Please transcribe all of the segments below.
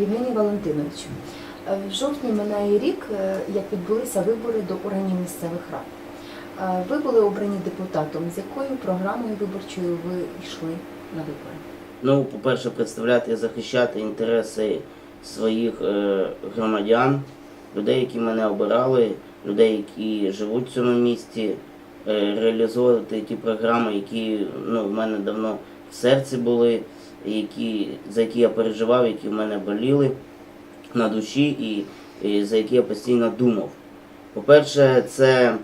Євгенію Валентиновичу, е, в жовтні минає рік, е, як відбулися вибори до органів місцевих рад. Е, Ви були обрані депутатом. З якою програмою виборчою ви йшли на вибори? Ну, по-перше, представляти і захищати інтереси своїх громадян, людей, які мене обирали, людей, які живуть в цьому місті, реалізовувати ті програми, які ну, в мене давно в серці були, які, за які я переживав, які в мене боліли на душі і, і за які я постійно думав. По-перше, це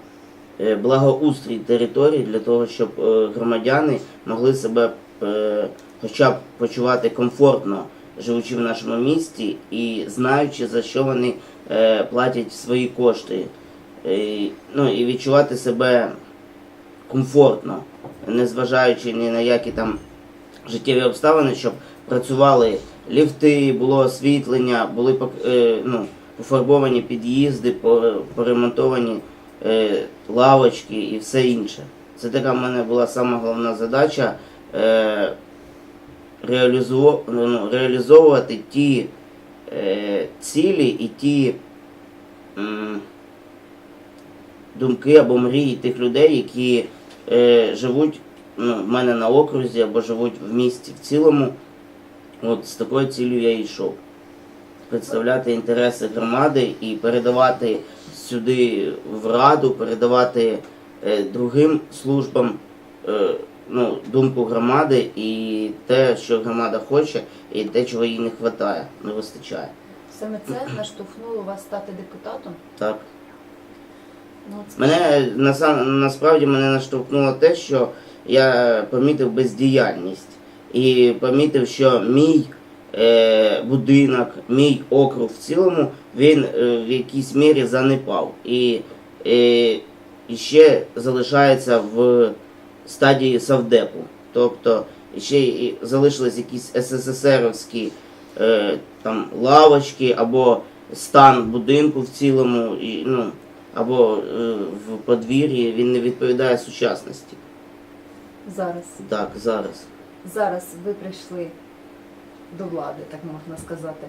е, благоустрій території для того, щоб е, громадяни могли себе е, хоча б почувати комфортно, живучи в нашому місті і знаючи, за що вони платять свої кошти. Ну, і відчувати себе комфортно, незважаючи ні на які там життєві обставини, щоб працювали ліфти, було освітлення, були е, ну, пофарбовані під'їзди, поремонтовані е, лавочки і все інше. Це така в мене була сама головна задача е, ну, реалізовувати ті цілі і ті думки або мрії тих людей, які живуть ну, в мене на окрузі або живуть в місті в цілому. От з такою цілею я йшов. Представляти інтереси громади і передавати сюди в раду, передавати е, другим службам е, ну, думку громади і те, що громада хоче, і те, чого їй не вистачає, не вистачає. Саме це наштовхнуло вас стати депутатом? Так. Ну, от Мене наса- насправді мене наштовхнуло те, що я помітив бездіяльність і помітив, що мій е, будинок, мій округ в цілому, він е, в якійсь мірі занепав. І, е, ще залишається в стадії совдепу. Тобто ще залишились якісь СССРовські е, там лавочки або стан будинку в цілому, і, ну, або е, в подвір'ї він не відповідає сучасності. Зараз. Так, зараз. Зараз ви прийшли до влади, так можна сказати.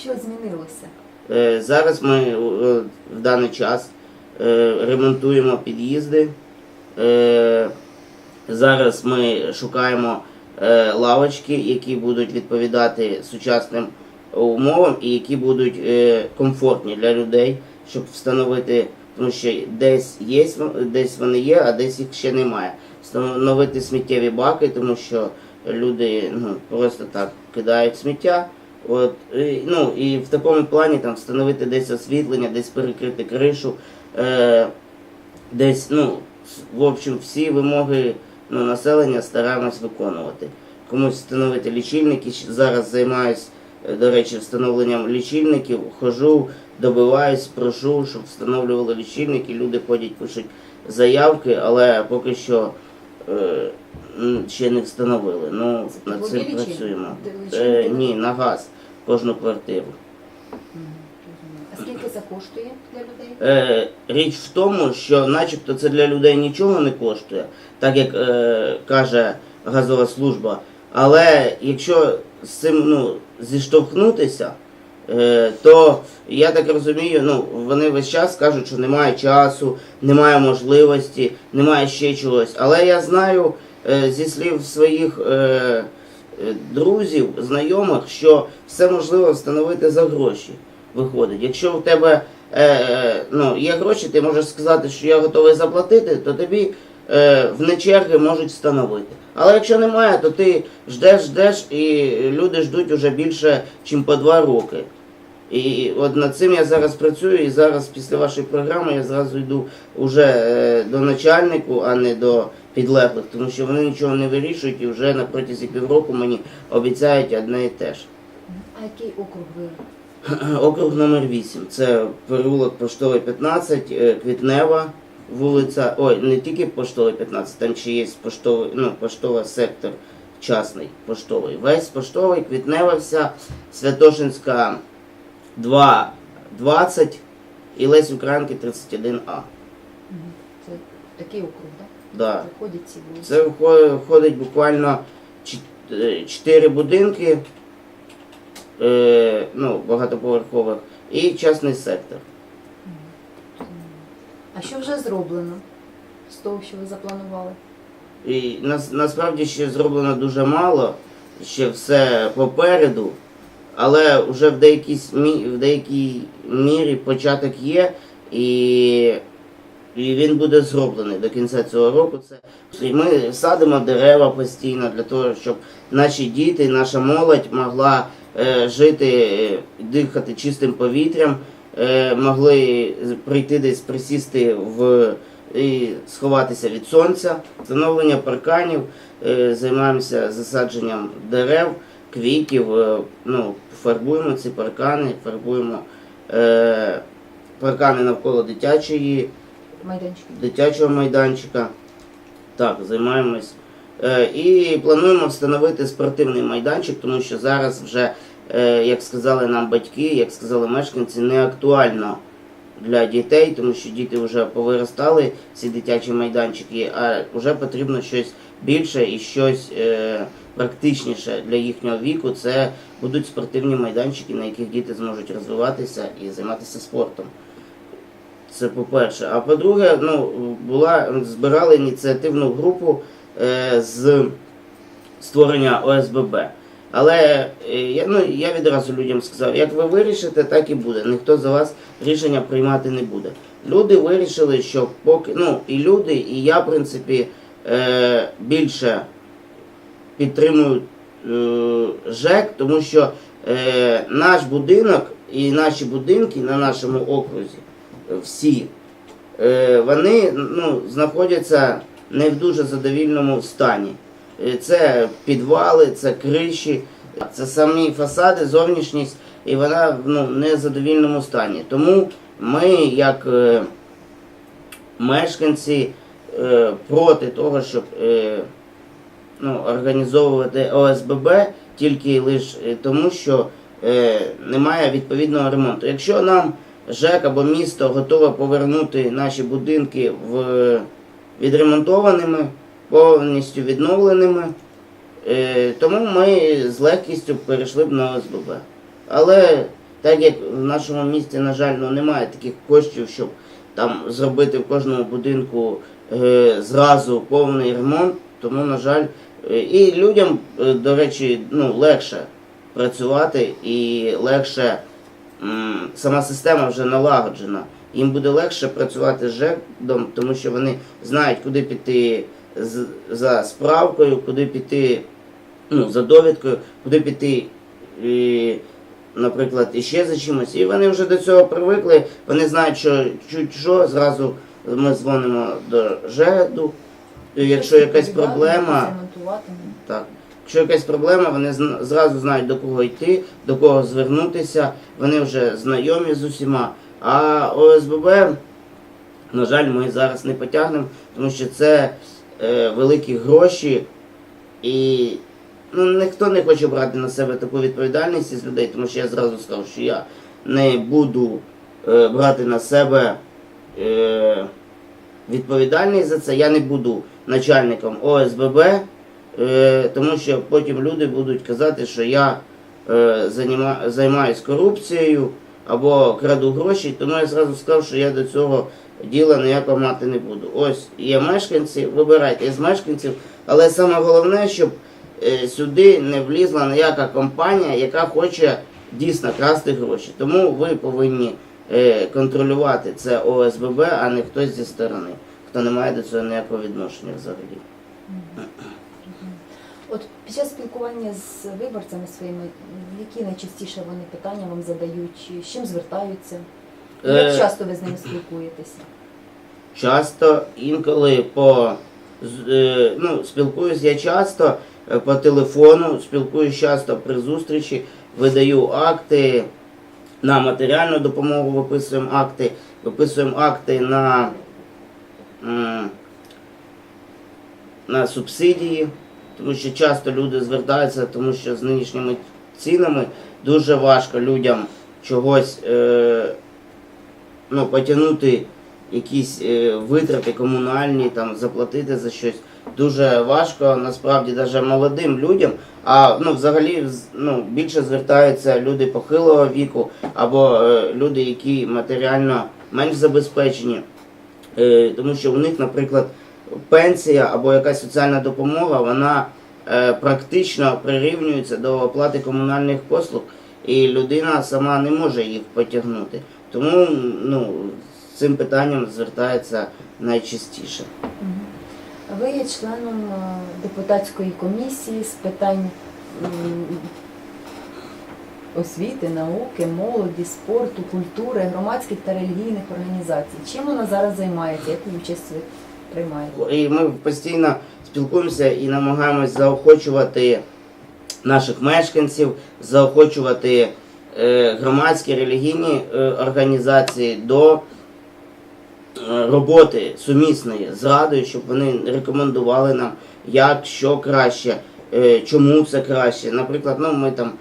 Що змінилося? Е, Зараз ми е, в даний час е, ремонтуємо під'їзди. Е, Зараз ми шукаємо е, лавочки, які будуть відповідати сучасним умовам і які будуть е, комфортні для людей, щоб встановити, тому що десь є, десь вони є, а десь їх ще немає. Встановити сміттєві баки, тому що люди ну, просто так кидають сміття. От, і, ну, і в такому плані там встановити десь освітлення, десь перекрити кришу, е, десь, ну, в общем, всі вимоги ну, населення стараємось виконувати. Комусь встановити лічильники. Зараз займаюсь, е, до речі, встановленням лічильників, хожу, добиваюсь, прошу, щоб встановлювали лічильники. Люди ходять, пишуть заявки, але поки що ще не встановили. Ну, над цим працюємо. Е, ні, на газ кожну квартиру. А скільки це коштує для людей? Е, річ в тому, що начебто це для людей нічого не коштує, так як е, каже газова служба. Але якщо з цим ну, зіштовхнутися, е, то я так розумію, ну, вони весь час кажуть, що немає часу, немає можливості, немає ще чогось. Але я знаю е, зі слів своїх е, е, друзів, знайомих, що все можливо встановити за гроші. Виходить. Якщо в тебе е, е, ну, є гроші, ти можеш сказати, що я готовий заплатити, то тобі е, в черги можуть встановити. Але якщо немає, то ти ждеш, ждеш, і люди ждуть уже більше, ніж по два роки. І от над цим я зараз працюю, і зараз після вашої програми я зразу йду уже е, до начальнику, а не до підлеглих, тому що вони нічого не вирішують і вже на протязі півроку мені обіцяють одне і те ж. А який округ ви? Округ номер 8. Це переулок Поштовий 15, е, Квітнева вулиця. Ой, не тільки Поштовий 15, там ще є поштовий, ну, поштовий сектор частний поштовий. Весь поштовий, Квітнева вся, Святошинська 2, 20 і Лесь Українки 31А. Це такий округ, так? Да. Виходять ці вулиці. Це вхо- входить буквально 4 будинки. е, ну, багатоповерхових, і частний сектор. Що вже зроблено з того, що ви запланували? І нас, насправді ще зроблено дуже мало, ще все попереду, але вже в деякій, в деякій мірі початок є, і, і він буде зроблений до кінця цього року. Це і ми садимо дерева постійно для того, щоб наші діти, наша молодь могла е, жити, е, дихати чистим повітрям, могли прийти десь присісти в і сховатися від сонця, встановлення парканів, е, займаємося засадженням дерев, квітів, е, ну, фарбуємо ці паркани, фарбуємо е, паркани навколо дитячої, дитячого майданчика. Так, займаємось. Е, і плануємо встановити спортивний майданчик, тому що зараз вже, е, як сказали нам батьки, як сказали мешканці, не актуально для дітей, тому що діти вже повиростали ці дитячі майданчики, а вже потрібно щось більше і щось е, практичніше для їхнього віку. Це будуть спортивні майданчики, на яких діти зможуть розвиватися і займатися спортом. Це по-перше. А по-друге, ну, була, збирали ініціативну групу е, з створення ОСББ. Але е, я, ну, я відразу людям сказав, як ви вирішите, так і буде. Ніхто за вас рішення приймати не буде. Люди вирішили, що поки ну і люди, і я, в принципі, е, більше підтримую е, ЖЕК, тому що е, наш будинок і наші будинки на нашому окрузі всі, е, вони ну, знаходяться не в дуже задовільному стані. Е, Це підвали, це криші, це самі фасади, зовнішність, і вона ну, не в задовільному стані. Тому ми, як е, мешканці, е, проти того, щоб е, ну, організовувати ОСББ тільки лише тому, що е, немає відповідного ремонту. Якщо нам ЖЕК або місто готове повернути наші будинки в відремонтованими, повністю відновленими, е, тому ми з легкістю перейшли б на ОСББ. Але так як в нашому місті, на жаль, ну, немає таких коштів, щоб там зробити в кожному будинку е, зразу повний ремонт, тому, на жаль, е, і людям, до речі, ну, легше працювати і легше сама система вже налагоджена. Їм буде легше працювати з ЖЕКом, тому що вони знають, куди піти за справкою, куди піти ну, за довідкою, куди піти, і, наприклад, іще за чимось. І вони вже до цього привикли, вони знають, що чуть що, зразу ми дзвонимо до ЖЕДу. Якщо якась проблема, так. Якщо якась проблема, вони зразу знають до кого йти, до кого звернутися, вони вже знайомі з усіма. А ОСББ, на жаль, ми зараз не потягнемо, тому що це е, великі гроші, і ну, ніхто не хоче брати на себе таку відповідальність із людей, тому що я зразу сказав, що я не буду е, брати на себе е, відповідальність за це, я не буду начальником ОСББ. Е, тому що потім люди будуть казати, що я е, заніма, займаюсь корупцією або краду гроші, тому я зразу сказав, що я до цього діла ніякого мати не буду. Ось є мешканці, вибирайте із мешканців, але саме головне, щоб е, сюди не влізла ніяка компанія, яка хоче дійсно красти гроші. Тому ви повинні е, контролювати це ОСББ, а не хтось зі сторони, хто не має до цього ніякого відношення взагалі. От під час спілкування з виборцями своїми, які найчастіше вони питання вам задають, з чим звертаються? Е, Як часто ви з ними спілкуєтеся? Часто, інколи по з- е, ну, спілкуюсь я часто е, по телефону, спілкуюсь часто при зустрічі, видаю акти на матеріальну допомогу, виписуємо акти, виписуємо акти на, м, на субсидії, тому що часто люди звертаються, тому що з нинішніми цінами дуже важко людям чогось е, ну, потягнути якісь е, витрати комунальні, там, заплатити за щось. дуже важко, насправді, навіть молодим людям. А ну, взагалі ну, більше звертаються люди похилого віку або е, люди, які матеріально менш забезпечені. Е, тому що у них, наприклад, пенсія або якась соціальна допомога, вона практично прирівнюється до оплати комунальних послуг, і людина сама не може їх потягнути. Тому ну, з цим питанням звертається найчастіше. Ви є членом е, депутатської комісії з питань освіти, науки, молоді, спорту, культури, громадських та релігійних організацій. Чим вона зараз займається? Яку участь ви приймаєте? І ми постійно спілкуємося і намагаємось заохочувати наших мешканців, заохочувати е, громадські релігійні е, організації до е, роботи сумісної з радою, щоб вони рекомендували нам, як, що краще, чому це краще. Наприклад, ну, ми там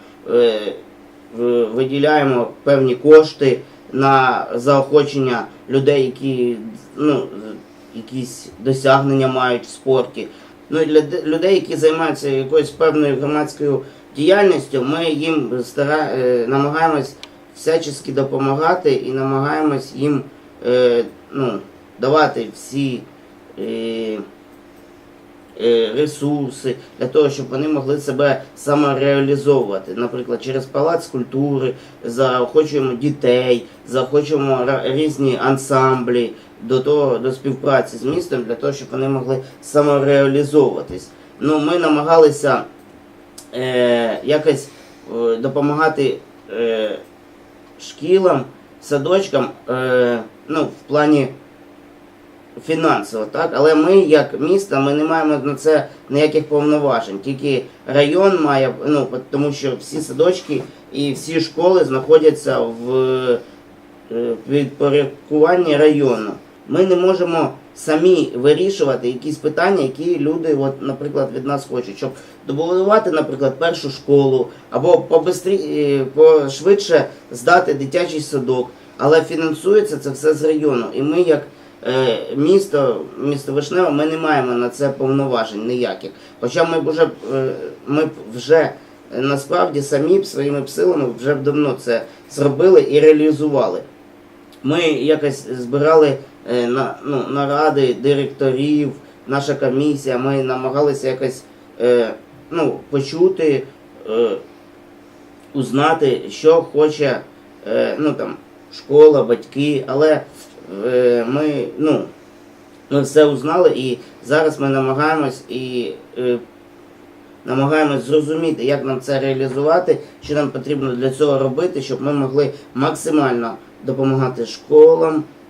виділяємо певні кошти на заохочення людей, які ну, якісь досягнення мають в спорті. Ну і для людей, які займаються якоюсь певною громадською діяльністю, ми їм стара... е, намагаємось всячески допомагати і намагаємось їм е, ну, давати всі е, е, ресурси для того, щоб вони могли себе самореалізовувати. Наприклад, через палац культури заохочуємо дітей, заохочуємо різні ансамблі до того до співпраці з містом для того, щоб вони могли самореалізовуватись. Ну, ми намагалися е, якось е, допомагати е, шкілам, садочкам, е, ну, в плані фінансово, так? Але ми, як місто, ми не маємо на це ніяких повноважень. Тільки район має, ну, тому що всі садочки і всі школи знаходяться в е, підпорядкуванні району. Ми не можемо самі вирішувати якісь питання, які люди, от, наприклад, від нас хочуть, щоб добудувати, наприклад, першу школу або побистрі, е, пошвидше здати дитячий садок. Але фінансується це все з району. І ми, як е, місто, місто Вишневе, ми не маємо на це повноважень ніяких. Хоча ми вже, е, ми вже е, насправді самі б своїми силами вже давно це зробили і реалізували. Ми якось збирали е, на, ну, наради директорів, наша комісія, ми намагалися якось е, ну, почути, е, узнати, що хоче е, ну, там, школа, батьки, але е, ми, ну, ми все узнали і зараз ми намагаємось і е, намагаємось зрозуміти, як нам це реалізувати, що нам потрібно для цього робити, щоб ми могли максимально допомагати школам, е,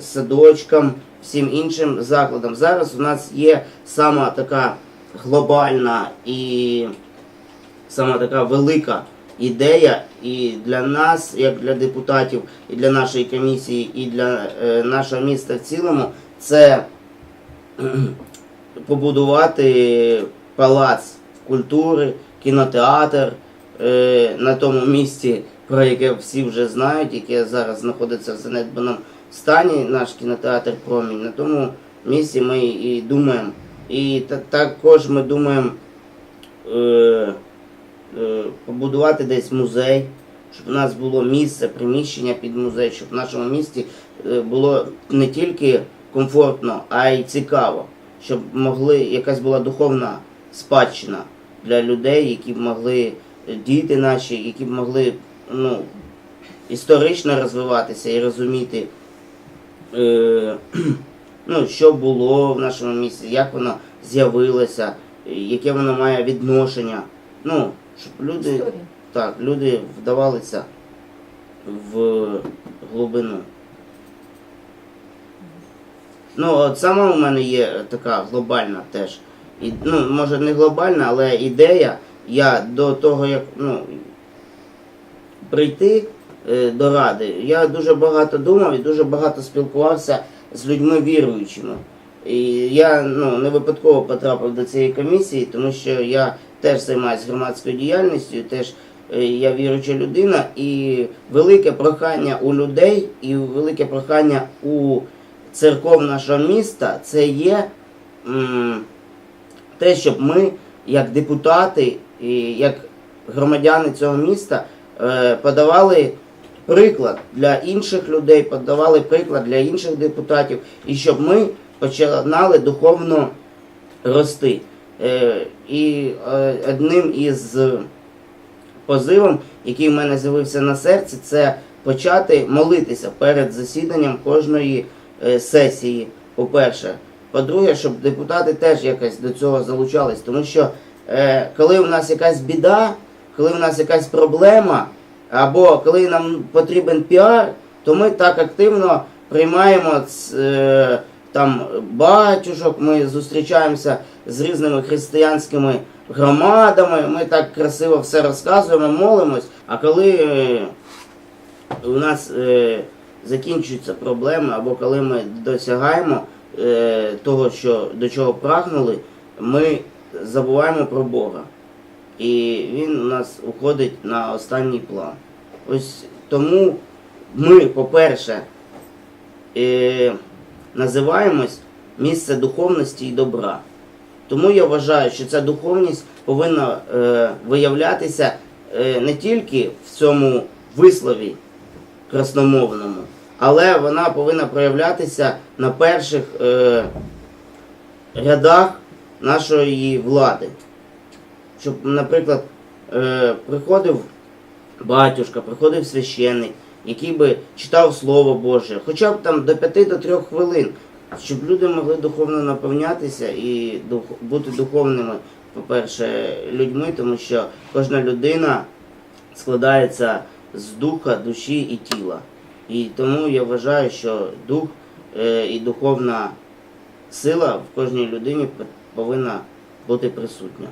садочкам, всім іншим закладам. Зараз у нас є сама така глобальна і сама така велика ідея і для нас, як для депутатів, і для нашої комісії, і для е, нашого міста в цілому, це побудувати палац культури, кінотеатр е, на тому місці, про яке всі вже знають, яке зараз знаходиться в занедбаному стані, наш кінотеатр Промінь. На тому місці ми і думаємо. І також ми думаємо е, е, побудувати десь музей, щоб у нас було місце, приміщення під музей, щоб в нашому місті е, було не тільки комфортно, а й цікаво, щоб могли якась була духовна спадщина для людей, які б могли е, діти наші, які б могли ну, історично розвиватися і розуміти, е, ну, що було в нашому місті, як воно з'явилося, яке воно має відношення. Ну, щоб люди, Історія. так, люди вдавалися в глибину. Ну, от сама у мене є така глобальна теж. І, ну, може не глобальна, але ідея. Я до того, як ну, прийти до ради, я дуже багато думав і дуже багато спілкувався з людьми віруючими. І я ну, не випадково потрапив до цієї комісії, тому що я теж займаюся громадською діяльністю, теж е, я віруюча людина, і велике прохання у людей, і велике прохання у церков нашого міста це є м, те, щоб ми, як депутати і як громадяни цього міста, е, подавали приклад для інших людей, подавали приклад для інших депутатів, і щоб ми починали духовно рости. Е, І е, одним із позивом, який в мене з'явився на серці, це почати молитися перед засіданням кожної е, сесії, по-перше. По-друге, щоб депутати теж якось до цього залучались. Тому що коли у нас якась біда, коли у нас якась проблема, або коли нам потрібен піар, то ми так активно приймаємо е, там батюшок, ми зустрічаємося з різними християнськими громадами, ми так красиво все розказуємо, молимось. А коли е, у нас е, закінчуються проблеми, або коли ми досягаємо того, що, до чого прагнули, ми забуваємо про Бога. І він у нас уходить на останній план. Ось тому ми, по-перше, е, називаємось місце духовності і добра. Тому я вважаю, що ця духовність повинна е, виявлятися е, не тільки в цьому вислові красномовному, але вона повинна проявлятися на перших е, рядах нашої влади. Щоб, наприклад, е, приходив батюшка, приходив священник, який би читав Слово Боже, хоча б там до 5 до 3 хвилин, щоб люди могли духовно наповнятися і бути духовними, по-перше, людьми, тому що кожна людина складається з духа, душі і тіла. І тому я вважаю, що дух е, і духовна сила в кожній людині повинна бути присутня.